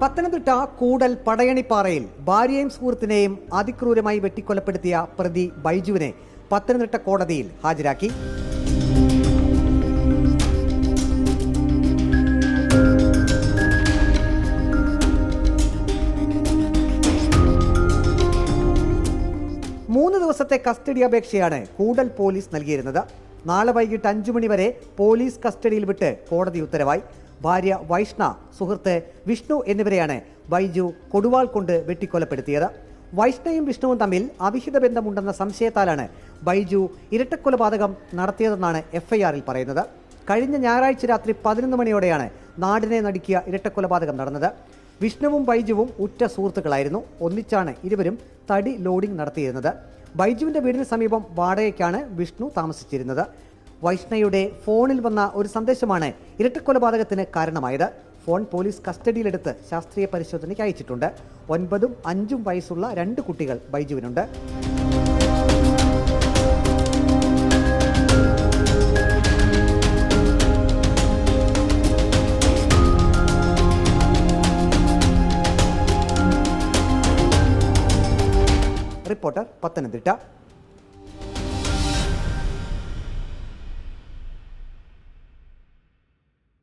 പത്തനംതിട്ട കൂടൽ പടയണിപ്പാറയിൽ ഭാര്യയും സുഹൃത്തിനെയും അതിക്രൂരമായി വെട്ടിക്കൊലപ്പെടുത്തിയ പ്രതി ബൈജുവിനെ പത്തനംതിട്ട കോടതിയിൽ ഹാജരാക്കി. മൂന്ന് ദിവസത്തെ കസ്റ്റഡി അപേക്ഷയാണ് കൂടൽ പോലീസ് നൽകിയിരുന്നത്. നാളെ വൈകിട്ട് അഞ്ചു മണി വരെ പോലീസ് കസ്റ്റഡിയിൽ വിട്ട് കോടതി ഉത്തരവായി. ഭാര്യ വൈഷ്ണ സുഹൃത്ത് വിഷ്ണു എന്നിവരെയാണ് ബൈജു കൊടുവാൾ കൊണ്ട് വെട്ടിക്കൊലപ്പെടുത്തിയത്. വൈഷ്ണയും വിഷ്ണുവും തമ്മിൽ അവിഹിത ബന്ധമുണ്ടെന്ന സംശയത്താലാണ് ബൈജു ഇരട്ടക്കൊലപാതകം നടത്തിയതെന്നാണ് എഫ്ഐആറിൽ പറയുന്നത്. കഴിഞ്ഞ ഞായറാഴ്ച രാത്രി പതിനൊന്ന് മണിയോടെയാണ് നാടിനെ നടുക്കിയ ഇരട്ടക്കൊലപാതകം നടന്നത്. വിഷ്ണുവും ബൈജുവും ഉറ്റ സുഹൃത്തുക്കളായിരുന്നു. ഒന്നിച്ചാണ് ഇരുവരും തടി ലോഡിംഗ് നടത്തിയിരുന്നത്. ബൈജുവിന്റെ വീടിന് സമീപം വാടകയ്ക്കാണ് വിഷ്ണു താമസിച്ചിരുന്നത്. വൈഷ്ണയുടെ ഫോണിൽ വന്ന ഒരു സന്ദേശമാണ് ഇരട്ടക്കൊലപാതകത്തിന് കാരണമായത്. ഫോൺ പോലീസ് കസ്റ്റഡിയിലെടുത്ത് ശാസ്ത്രീയ പരിശോധനയ്ക്ക് അയച്ചിട്ടുണ്ട്. ഒൻപതും അഞ്ചും വയസ്സുള്ള രണ്ട് കുട്ടികൾ ബൈജുവിനുണ്ട്. റിപ്പോർട്ടർ പത്തനംതിട്ട.